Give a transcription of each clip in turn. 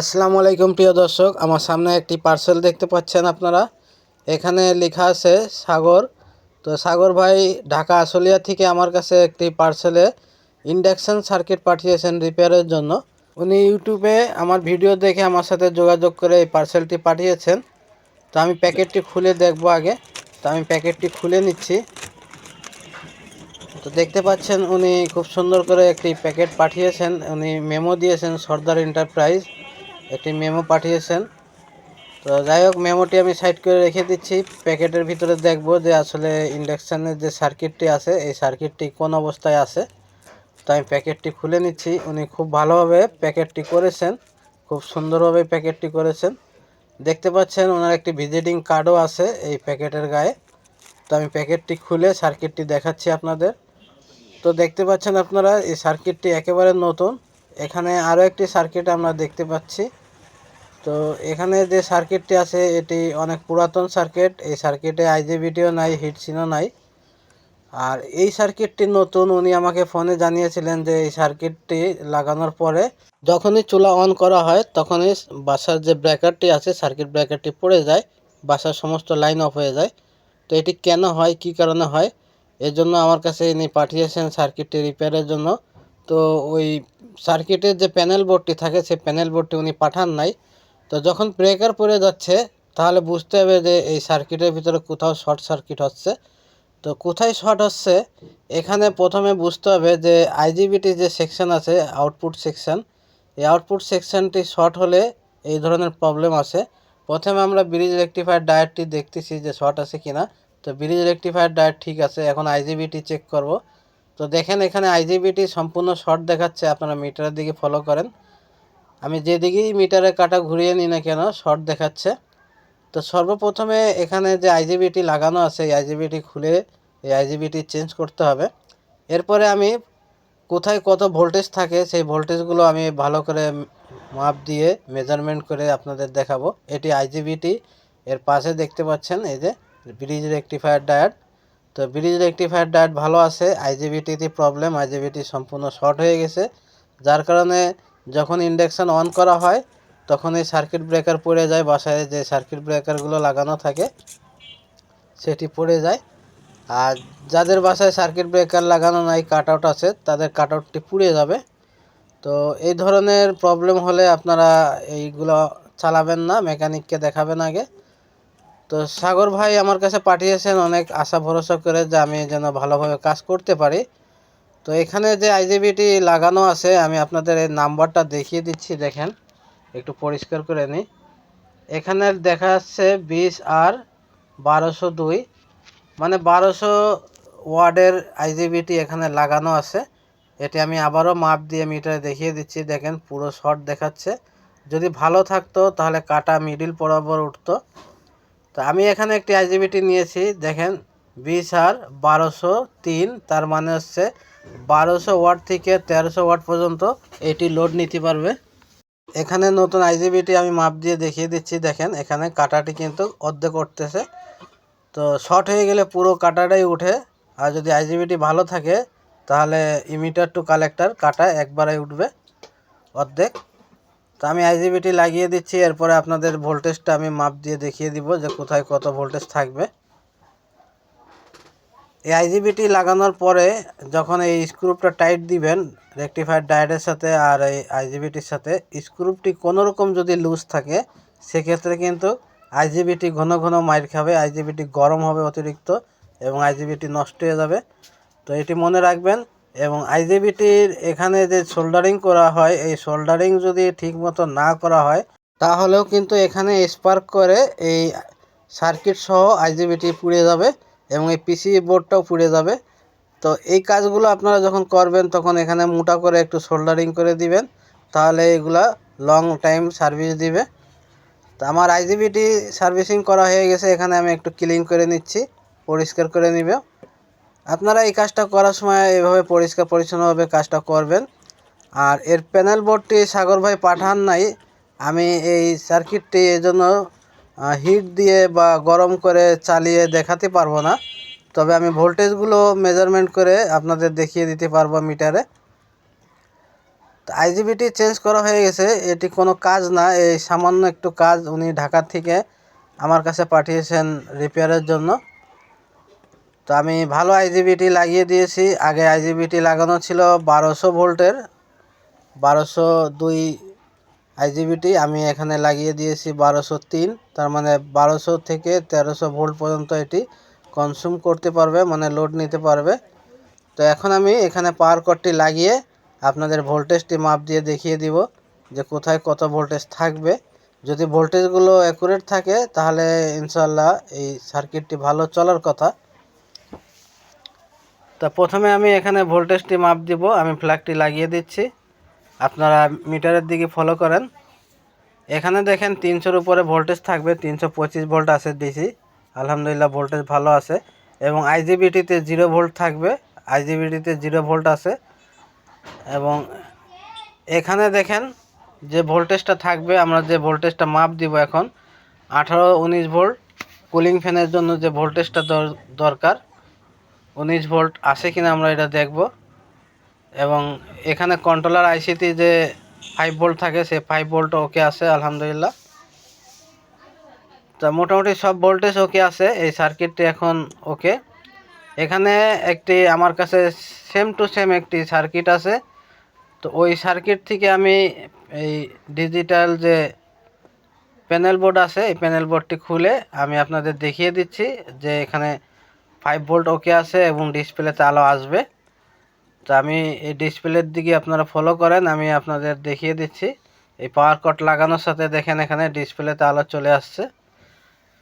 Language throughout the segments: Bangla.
আসসালামু আলাইকুম, প্রিয় দর্শক। আমার সামনে একটি পার্সেল দেখতে পাচ্ছেন আপনারা। এখানে লেখা আছে সাগর। তো সাগর ভাই, ঢাকা আশুলিয়া থেকে আমার কাছে একটি পার্সেলে ইন্ডাকশন সার্কিট পাঠিয়েছেন রিপেয়ারের জন্য। উনি ইউটিউবে আমার ভিডিও দেখে আমার সাথে যোগাযোগ করে এই পার্সেলটি পাঠিয়েছেন। তো আমি প্যাকেটটি খুলে দেখব আগে। তো আমি প্যাকেটটি খুলে নিচ্ছি। তো দেখতে পাচ্ছেন উনি খুব সুন্দর করে একটি প্যাকেট পাঠিয়েছেন। উনি মেমো দিয়েছেন সর্দার এন্টারপ্রাইজ একটি মেমো পাঠিয়েছেন। তো যাই হোক, মেমোটি আমি সাইড করে রেখে দিচ্ছি। প্যাকেটের ভিতরে দেখব যে আসলে ইন্ডাকশানের যে সার্কিটটি আছে, এই সার্কিটটি কোন অবস্থায় আছে। তো আমি প্যাকেটটি খুলে নিচ্ছি। উনি খুব ভালোভাবে প্যাকেটটি করেছেন। খুব সুন্দরভাবে প্যাকেটটি করেছেন। দেখতে পাচ্ছেন ওনার একটি ভিজিটিং কার্ডও আছে এই প্যাকেটের গায়ে। তো আমি প্যাকেটটি খুলে সার্কিটটি দেখাচ্ছি আপনাদের। তো দেখতে পাচ্ছেন আপনারা, এই সার্কিটটি একেবারে নতুন। এখানে আরও একটি সার্কিট আমরা দেখতে পাচ্ছি। তো এখানে যে সার্কিটটি আছে, এটি অনেক পুরাতন সার্কিট। এই সার্কিটে আইজিবিটিও নাই হিটসিনও নাই। আর এই সার্কিটটি নতুন, উনি আমাকে ফোনে জানিয়েছিলেন যে এই সার্কিটটি লাগানোর পরে যখনই চুলা অন করা হয়, তখনই বাসার যে ব্রেকারটি আছে, সার্কিট ব্রেকারটি পড়ে যায়, বাসার সমস্ত লাইন অফ হয়ে যায়। তো এটি কেন হয়, কি কারণে হয় এর জন্য আমার কাছে ইনি পাঠিয়েছেন সার্কিটটি রিপেয়ারের জন্য। তো ওই সার্কিটের যে প্যানেল বোর্ডটি থাকে, সেই প্যানেল বোর্ডটি উনি পাঠান নাই। তো যখন ব্রেকার পড়ে যাচ্ছে, তাহলে বুঝতে হবে যে এই সার্কিটের ভিতরে কোথাও শর্ট সার্কিট হচ্ছে। তো কোথায় শর্ট হচ্ছে, এখানে প্রথমে বুঝতে হবে যে আইজিবিটি যে সেকশন আছে আউটপুট সেকশন এই আউটপুট সেকশনটি শর্ট হলে এই ধরনের প্রবলেম আসে। প্রথমে আমরা ব্রিজ রেকটিফায়ার ডায়েটটি দেখতেছি যে শর্ট আছে কিনা। তো ব্রিজ রেকটিফায়ার ডায়েট ঠিক আছে, এখন আইজিবিটি চেক করব। তো দেখেন এখানে আইজিবিটি সম্পূর্ণ শর্ট দেখাচ্ছে, আপনারা মিটারের দিকে ফলো করেন। আমি যেদিকেই মিটারে কাটা ঘুরিয়ে নিই না কেন, শর্ট দেখাচ্ছে। তো সর্বপ্রথমে এখানে যে আইজিবিটি লাগানো আছে, এই আইজিবিটি খুলে এই আইজিবিটি চেঞ্জ করতে হবে। এরপরে আমি কোথায় কত ভোল্টেজ থাকে, সেই ভোল্টেজগুলো আমি ভালো করে মাপ দিয়ে মেজারমেন্ট করে আপনাদের দেখাবো। এটি আইজিবিটি এর পাশে দেখতে পাচ্ছেন এই যে ব্রিজ রেকটিফায়ার ডায়ার তো ব্রিজ রেকটিফায়ার ডায়ার ভালো আছে আইজিবিটিতে প্রবলেম আইজিবিটি সম্পূর্ণ শর্ট হয়ে গেছে। যার কারণে যখন ইন্ডাকশান অন করা হয়, তখন এই সার্কিট ব্রেকার পড়ে যায়, বাসায় যে সার্কিট ব্রেকারগুলো লাগানো থাকে, সেটি পড়ে যায়। আর যাদের বাসায় সার্কিট ব্রেকার লাগানো নাই কাট আউট আছে, তাদের কাট আউটটি পুড়ে যাবে। তো এই ধরনের প্রবলেম হলে আপনারা এইগুলো চালাবেন না, মেকানিককে দেখাবেন আগে। তো সাগর ভাই আমার কাছে পাঠিয়েছেন অনেক আশা ভরসা করে যে আমি যেন ভালোভাবে কাজ করতে পারি। তো এখানে যে আইজিবিটি লাগানো আছে, আমি আপনাদের এই নাম্বারটা দেখিয়ে দিচ্ছি, দেখেন। একটু পরিষ্কার করে নিই এখানে দেখা যাচ্ছে বিশ আর বারোশো দুই। মানে বারোশো ওয়ার্ডের আইজিবিটি এখানে লাগানো আছে। এটি আমি আবারও মাপ দিয়ে মিটারে দেখিয়ে দিচ্ছি, দেখেন, পুরো শর্ট দেখাচ্ছে। যদি ভালো থাকতো, তাহলে কাটা মিডিল বরাবর উঠতো। তো আমি এখানে একটি আইজিবিটি নিয়েছি, দেখেন, বিশ আর বারোশো তিন, তার মানে হচ্ছে বারোশো ওয়াট থেকে তেরোশো ওয়াট পর্যন্ত এটি লোড নিতে পারবে। এখানে নতুন আইজিবিটি আমি মাপ দিয়ে দেখিয়ে দিচ্ছি, দেখেন, এখানে কাটাটি কিন্তু অর্ধেক উঠতেছে। তো শর্ট হয়ে গেলে পুরো কাটাটাই উঠে, আর যদি আইজিবিটি ভালো থাকে, তাহলে ইমিটার টু কালেক্টর কাটা একবারে উঠবে অর্ধেক। তো আমি আইজিবিটি লাগিয়ে দিচ্ছি, এরপরে আপনাদের ভোল্টেজটা আমি মাপ দিয়ে দেখিয়ে দিব যে কোথায় কত ভোল্টেজ থাকবে। এই আইজিবিটি লাগানোর পরে যখন এই স্ক্রুপটা টাইট দিবেন রেকটিফায়ার ডায়েটের সাথে আর এই আইজিবিটির সাথে স্ক্রুপটি কোনো রকম যদি লুজ থাকে, সেক্ষেত্রে কিন্তু আইজিবিটি ঘন ঘন মাইর খাবে আইজিবিটি গরম হবে অতিরিক্ত এবং আইজিবিটি নষ্ট হয়ে যাবে। তো এটি মনে রাখবেন এবং আইজিবিটির এখানে যে সোল্ডারিং করা হয়, এই সোল্ডারিং যদি ঠিকমতো না করা হয়, তাহলেও কিন্তু এখানে স্পার্ক করে এই সার্কিট সহ আইজিবিটি পুড়ে যাবে। এবং এই পিসি বোর্ডটাও পুড়ে যাবে। তো এই কাজগুলো আপনারা যখন করবেন, তখন এখানে মোটা করে একটু সোল্ডারিং করে দিবেন। তাহলে এগুলা লং টাইম সার্ভিস দিবে। তো আমার আইজিবিটি সার্ভিসিং করা হয়ে গেছে। এখানে আমি একটু ক্লিন করে নিচ্ছি, পরিষ্কার করে নিবে। আপনারা এই কাজটা করার সময় এভাবে পরিষ্কার পরিচ্ছন্নভাবে কাজটা করবেন। আর এর প্যানেল বোর্ডটি সাগর ভাই পাঠান নাই। আমি এই সার্কিটটি এই জন্য হিট দিয়ে বা গরম করে চালিয়ে দেখাতে পারব না। তবে আমি ভোল্টেজগুলো মেজারমেন্ট করে আপনাদের দেখিয়ে দিতে পারব মিটারে আইজিবিটি চেঞ্জ করা হয়ে গেছে। এটি কোনো কাজ না, এই সামান্য একটু কাজ উনি ঢাকা থেকে আমার কাছে পাঠিয়েছেন রিপেয়ারের জন্য। তো আমি ভালো আইজিবিটি লাগিয়ে দিয়েছি। আগে আইজিবিটি লাগানো ছিল বারোশো ভোল্টের বারোশো দুই আইজিবিটি আমি এখানে লাগিয়ে দিয়েছি বারোশো তিন। তার মানে বারোশো থেকে তেরোশো ভোল্ট পর্যন্ত এটি কনজিউম করতে পারবে মানে লোড নিতে পারবে। তো এখন আমি এখানে পাওয়ার কটটি লাগিয়ে আপনাদের ভোল্টেজটি মাপ দিয়ে দেখিয়ে দিব যে কোথায় কত ভোল্টেজ থাকবে। যদি ভোল্টেজগুলো অ্যাকুরেট থাকে, তাহলে ইনশাল্লাহ এই সার্কিটটি ভালো চলার কথা। তা প্রথমে আমি এখানে ভোল্টেজটি মাপ দিব, আমি ফ্ল্যাগটি লাগিয়ে দিচ্ছি। আপনারা মিটারের দিকে ফলো করেন। এখানে দেখেন তিনশোর উপরে ভোল্টেজ থাকবে, তিনশো পঁচিশ ভোল্ট আছে ডিসি আলহামদুলিল্লাহ ভোল্টেজ ভালো আছে। এবং আইজিবিটিতে জিরো ভোল্ট থাকবে আইজিবিটিতে জিরো ভোল্ট আছে। এবং এখানে দেখেন যে ভোল্টেজটা থাকবে, আমরা যে ভোল্টেজটা মাপ দিব এখন, আঠারো উনিশ ভোল্ট কুলিং ফ্যানের জন্য যে ভোল্টেজটা দরকার, উনিশ ভোল্ট আছে কিনা আমরা এটা দেখব। এবং এখানে কন্ট্রোলার আইসিটি যে ফাইভ ভোল্ট থাকে, সে ফাইভ ভোল্ট ওকে আছে, আলহামদুলিল্লাহ। তা মোটামুটি সব ভোল্টেজ ওকে আছে, এই সার্কিটটি এখন ওকে এখানে একটি আমার কাছে সেম টু সেম একটি সার্কিট আছে। তো ওই সার্কিট থেকে আমি এই ডিজিটাল যে প্যানেল বোর্ড আছে, এই প্যানেল বোর্ডটি খুলে আমি আপনাদের দেখিয়ে দিচ্ছি যে এখানে ফাইভ ভোল্ট ওকে আছে এবং ডিসপ্লেতে আলো আসবে। তো আমি এই ডিসপ্লের দিকে আপনারা ফলো করেন, আমি আপনাদের দেখিয়ে দিচ্ছি। এই পাওয়ার কট লাগানোর সাথে দেখেন এখানে ডিসপ্লেতে আলো চলে আসছে।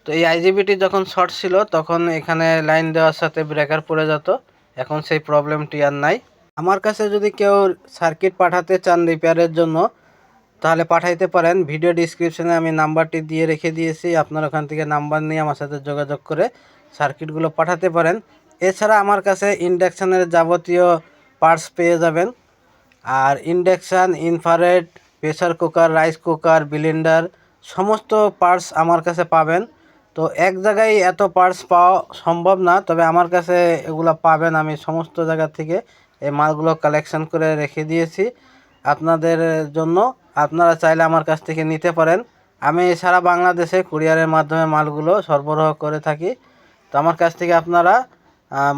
তো এই আইজিবিটি যখন শর্ট ছিল, তখন এখানে লাইন দেওয়ার সাথে ব্রেকার পড়ে যেত। এখন সেই প্রবলেমটি আর নাই। আমার কাছে যদি কেউ সার্কিট পাঠাতে চান রিপেয়ারের জন্য, তাহলে পাঠাইতে পারেন। ভিডিও ডিসক্রিপশনে আমি নাম্বারটি দিয়ে রেখে দিয়েছি। আপনার ওখান থেকে নাম্বার নিয়ে আমার সাথে যোগাযোগ করে সার্কিটগুলো পাঠাতে পারেন। এছাড়া আমার কাছে ইন্ডাকশানের যাবতীয় পার্টস পেয়ে যাবেন। আর induction infrared pressure cooker rice cooker blender সমস্ত পার্টস আমার কাছে পাবেন। তো এক জায়গায় এত পার্টস পাওয়া সম্ভব না, তবে আমার কাছে এগুলো পাবেন আমি সমস্ত জায়গা থেকে। এই মালগুলো কালেকশন করে রেখে দিয়েছি আপনাদের জন্য। আপনারা চাইলে আমার কাছ থেকে নিতে পারেন। আমি সারা বাংলাদেশে কুরিয়ারের মাধ্যমে মালগুলো সরবরাহ করে থাকি। তো আমার কাছ থেকে আপনারা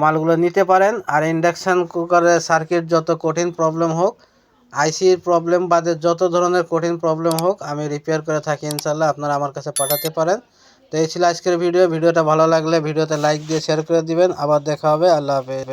মালগুলো নিতে পারেন। আর ইন্ডাকশান কুকারের সার্কিট যত কঠিন প্রবলেম হোক আইসির প্রবলেম বাদে যত ধরনের কঠিন প্রবলেম হোক, আমি রিপেয়ার করে থাকি ইনশাল্লাহ আপনারা আমার কাছে পাঠাতে পারেন। তো এই ছিল আজকের ভিডিও ভিডিওটা ভালো লাগলে ভিডিওতে লাইক দিয়ে শেয়ার করে দিবেন। আবার দেখা হবে। আল্লাহ হাফেজ।